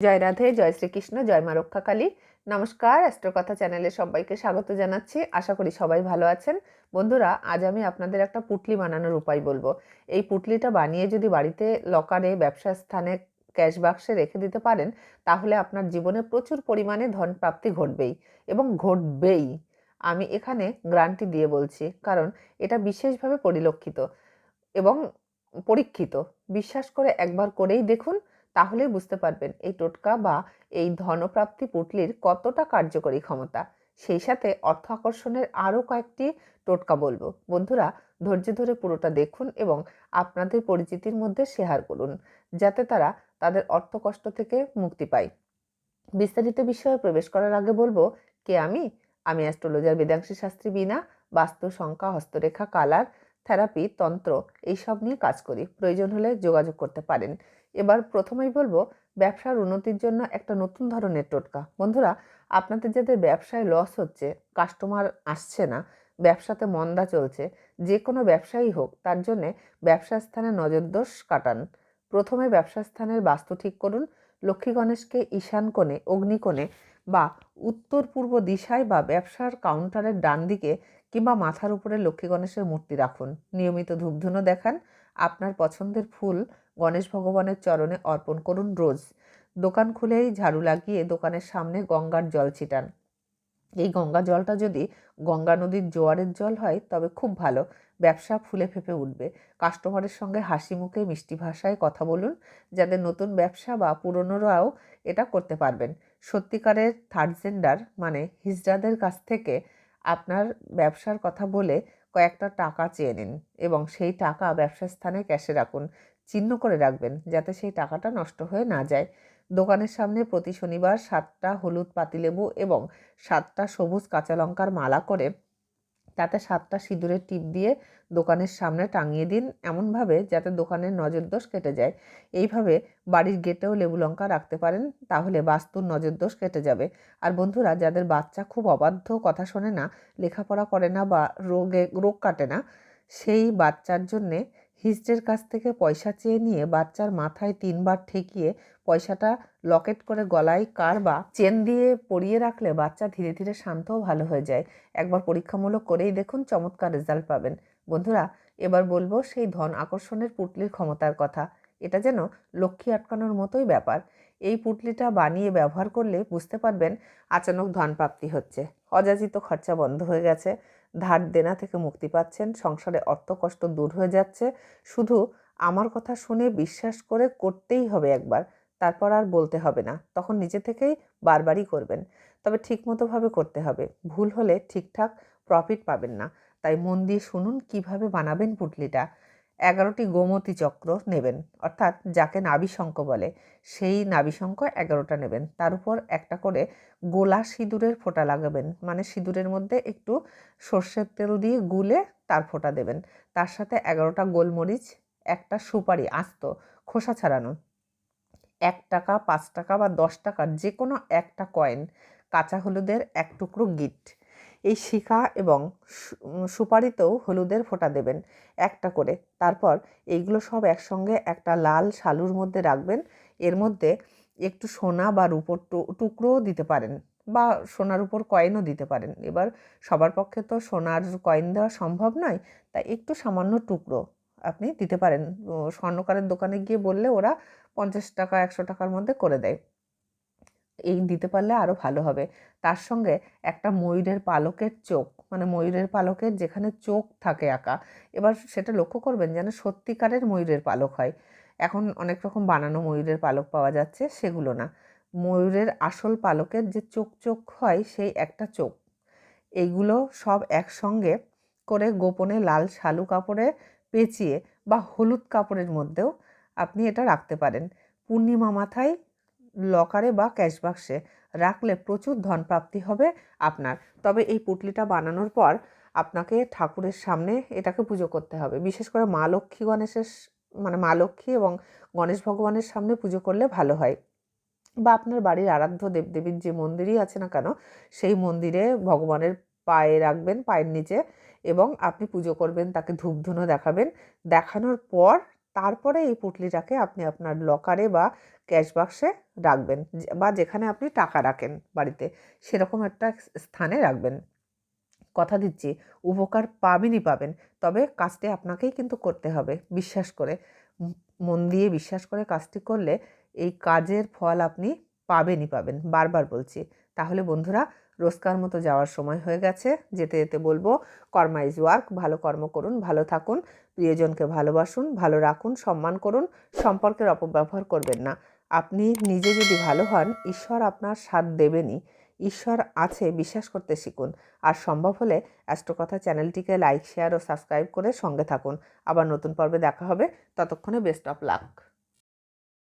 জয় রাধে, জয় শ্রীকৃষ্ণ, জয় মা রক্ষাকালী। নমস্কার, অ্যাস্ট্রোকথা চ্যানেলে সবাইকে স্বাগত জানাচ্ছি। আশা করি সবাই ভালো আছেন। বন্ধুরা, আজ আমি আপনাদের একটা পুটলি বানানোর উপায় বলব। এই পুটলিটা বানিয়ে যদি বাড়িতে লকারে ব্যবসা স্থানে, ক্যাশ বাক্সে রেখে দিতে পারেন, তাহলে আপনার জীবনে প্রচুর পরিমাণে ধন প্রাপ্তি ঘটবেই এবং ঘটবেই। আমি এখানে গ্রান্টি দিয়ে বলছি, কারণ এটা বিশেষভাবে পরিলক্ষিত এবং পরীক্ষিত। বিশ্বাস করে একবার করেই দেখুন তাহলেই বুঝতে পারবেন এই টোটকা বা এই ধনপ্রাপ্তি পুটলির কতটা কার্যকরী ক্ষমতা। সেই সাথে অর্থ আকর্ষণের আরও কয়েকটি টোটকা বলব। বন্ধুরা, ধৈর্য ধরে পুরোটা দেখুন এবং আপনাদের পরিচিতির মধ্যে শেয়ার করুন, যাতে তারা তাদের অর্থ কষ্ট থেকে মুক্তি পায়। বিস্তারিত বিষয়ে প্রবেশ করার আগে বলব, কে আমি? আমি অ্যাস্ট্রোলজার বেদাংশী শাস্ত্রী বিনা বাস্তু, সংখ্যা, হস্তরেখা, কালার, থেরাপি, তন্ত্র, এইসব নিয়ে কাজ করি। প্রয়োজন হলে যোগাযোগ করতে পারেন। এবার প্রথমেই বলব, ব্যবসার উন্নতির জন্য একটা নতুন ধরনের টোটকা। বন্ধুরা, আপনাদের যাদের ব্যবসায় লস হচ্ছে কাস্টমার আসছে না, ব্যবসাতে মন্দা চলছে, যে কোনো ব্যবসায়ী হোক, তার জন্যে ব্যবসা স্থানে নজরদোষ কাটান। প্রথমে ব্যবসা স্থানের বাস্তু ঠিক করুন, লক্ষ্মী গণেশকে ঈশান কোণে অগ্নিকোণে বা উত্তর পূর্ব দিশায় বা ব্যবসার কাউন্টারের ডান দিকে কিংবা মাথার উপরে লক্ষ্মী গণেশের মূর্তি রাখুন। নিয়মিত ধূপধুনো দেখান আপনার পছন্দের ফুল গণেশ ভগবানের চরণে অর্পণ করুন রোজ। দোকান খুলেই ঝাড়ু লাগিয়ে দোকানের সামনে গঙ্গার জল ছিটান। এই গঙ্গা জলটা যদি গঙ্গা নদীর জোয়ারের জল হয়, তবে খুব ভালো। ব্যবসা ফুলে ফেপে উঠবে। কাস্টমারের সঙ্গে হাসি মুখে মিষ্টি ভাষায় কথা বলুন যাদের নতুন ব্যবসা বা পুরনোরাও এটা করতে পারবেন। সত্যিকারের থার্ড জেন্ডার মানে হিজড়াদের কাছ থেকে আপনার ব্যবসার কথা বলে কয়েকটা টাকা চেয়ে নিন এবং সেই টাকা ব্যবসা স্থানে ক্যাশে রাখুন। চিহ্ন করে রাখবেন যাতে সেই টাকাটা নষ্ট হয়ে না যায়। দোকানের সামনে প্রতি শনিবার সাতটা হলুদ পাতিলেবু এবং সাতটা সবুজ কাঁচা লঙ্কার মালা করে তাতে সাতটা সিঁদুরের টিপ দিয়ে দোকানের সামনে টাঙিয়ে দিন এমনভাবে যাতে দোকানের নজরদোষ কেটে যায়। এইভাবে বাড়ির গেটেও লেবু লঙ্কা রাখতে পারেন, তাহলে বাস্তুর নজরদোষ কেটে যাবে। আর বন্ধুরা, যাদের বাচ্চা খুব অবাধ্য কথা শোনে না, লেখাপড়া করে না বা রোগে, রোগ কাটে না, সেই বাচ্চার জন্যে হিস্টের কাছ থেকে পয়সা চেয়ে নিয়ে বাচ্চার মাথায় তিনবার ঠেকিয়ে পয়সাটা লকেট করে গলায় কার বা চেন দিয়ে পরিয়ে রাখলে বাচ্চা ধীরে ধীরে শান্ত ও ভালো হয়ে যায়। একবার পরীক্ষামূলক করেই দেখুন চমৎকার রেজাল্ট পাবেন। বন্ধুরা, এবার বলব সেই ধন আকর্ষণের পুটলির ক্ষমতার কথা। এটা যেন লক্ষ্মী আটকানোর মতোই ব্যাপার। এই পুটলিটা বানিয়ে ব্যবহার করলে বুঝতে পারবেন আচানক ধন প্রাপ্তি হচ্ছে। অযাচিত খরচা বন্ধ হয়ে গেছে। ধার দেনা থেকে মুক্তি পাচ্ছেন। সংসারে অর্থ কষ্ট দূর হয়ে যাচ্ছে। শুধু আমার কথা শুনে বিশ্বাস করে করতেই হবে একবার। তারপর আর বলতে হবে না। তখন নিজে থেকেই বারবারই করবেন। তবে ঠিকমতোভাবে করতে হবে। ভুল হলে ঠিকঠাক প্রফিট পাবেন না। তাই মন দিয়ে শুনুন কীভাবে বানাবেন পুটলিটা। এগারোটি গোমতী চক্র নেবেন। অর্থাৎ যাকে নাবিশঙ্ক বলে, সেই নাবিশঙ্ক এগারোটা নেবেন। তার উপর একটা করে গোলা সিঁদুরের ফোঁটা লাগাবেন। মানে সিঁদুরের মধ্যে একটু সর্ষের তেল দিয়ে গুলে তার ফোঁটা দেবেন। তার সাথে এগারোটা গোলমরিচ, একটা সুপারি আস্ত খোসা ছাড়ানো। এক টাকা, পাঁচ টাকা বা দশ টাকার যে কোনো একটা কয়েন কাঁচা হলুদের এক টুকরো গিট এই শিখা এবং সুপারিতেও হলুদের ফোঁটা দেবেন একটা করে। তারপর এইগুলো সব একসঙ্গে একটা লাল শালুর মধ্যে রাখবেন। এর মধ্যে একটু সোনা বা রূপোর টুকরোও দিতে পারেন বা সোনার উপর কয়েনও দিতে পারেন। এবার সবার পক্ষে তো সোনার কয়েন দেওয়া সম্ভব নয়, তাই একটু সামান্য টুকরো। আপনি দিতে পারেন। স্বর্ণকারের দোকানে গিয়ে বললে ওরা পঞ্চাশ টাকা, একশো টাকার মধ্যে করে দেয়। এই দিতে পারলে আরও ভালো হবে। তার সঙ্গে একটা ময়ূরের পালকের চোখ মানে ময়ূরের পালকের যেখানে চোখ থাকে আঁকা, এবার সেটা লক্ষ্য করবেন যেন সত্যিকারের ময়ূরের পালক হয়। এখন অনেক রকম বানানো ময়ূরের পালক পাওয়া যাচ্ছে, সেগুলো না। ময়ূরের আসল পালকের যে চোখ চোখ হয়, সেই একটা চোখ। এইগুলো সব একসঙ্গে করে গোপনে লাল শালু কাপড়ে পেঁচিয়ে বা হলুদ কাপড়ের মধ্যেও আপনি এটা রাখতে পারেন। পূর্ণিমা মাথায় লকারে বা ক্যাশবাক্সে রাখলে প্রচুর ধন প্রাপ্তি হবে আপনার। তবে এই পুটলিটা বানানোর পর আপনাকে ঠাকুরের সামনে এটাকে পুজো করতে হবে। বিশেষ করে মা লক্ষ্মী গণেশের মানে মা লক্ষ্মী এবং গণেশ ভগবানের সামনে পুজো করলে ভালো হয়। বা আপনার বাড়ির আরাধ্য দেবদেবীর যে মন্দিরই আছে না কেন, সেই মন্দিরে ভগবানের পায়ে রাখবেন, পায়ের নিচে এবং আপনি পুজো করবেন, তাকে ধূপধুনো দেখাবেন। দেখানোর পর তারপরে এই পুটলিটাকে আপনি আপনার লকারে বা ক্যাশ বাক্সে রাখবেন বা যেখানে আপনি টাকা রাখেন বাড়িতে, সেরকম একটা স্থানে রাখবেন। কথা দিচ্ছি, উপকার পাবেনই পাবেন, তবে কাজটি আপনাকেই কিন্তু করতে হবে, বিশ্বাস করে। মন দিয়ে বিশ্বাস করে কাজটি করলে এই কাজের ফল আপনি পাবেনই পাবেন, বারবার বলছি। তাহলে বন্ধুরা রোজকার মতো যাওয়ার সময় হয়ে গেছে। যেতে যেতে বলব, কর্মা ইজ ওয়ার্ক, ভালো কর্ম করুন, ভালো থাকুন, প্রিয়জনকে ভালোবাসুন, ভালো রাখুন, সম্মান করুন, সম্পর্কের অপব্যবহার করবেন না। আপনি নিজে যদি ভালো হন, ঈশ্বর আপনার সাথ দেবেনই। ঈশ্বর আছে, বিশ্বাস করতে শিখুন। আর সম্ভব হলে অ্যাস্ট্রোকথা চ্যানেলটিকে লাইক, শেয়ার ও সাবস্ক্রাইব করে সঙ্গে থাকুন। আবার নতুন পর্বে দেখা হবে। ততক্ষণে বেস্ট অফ লাক।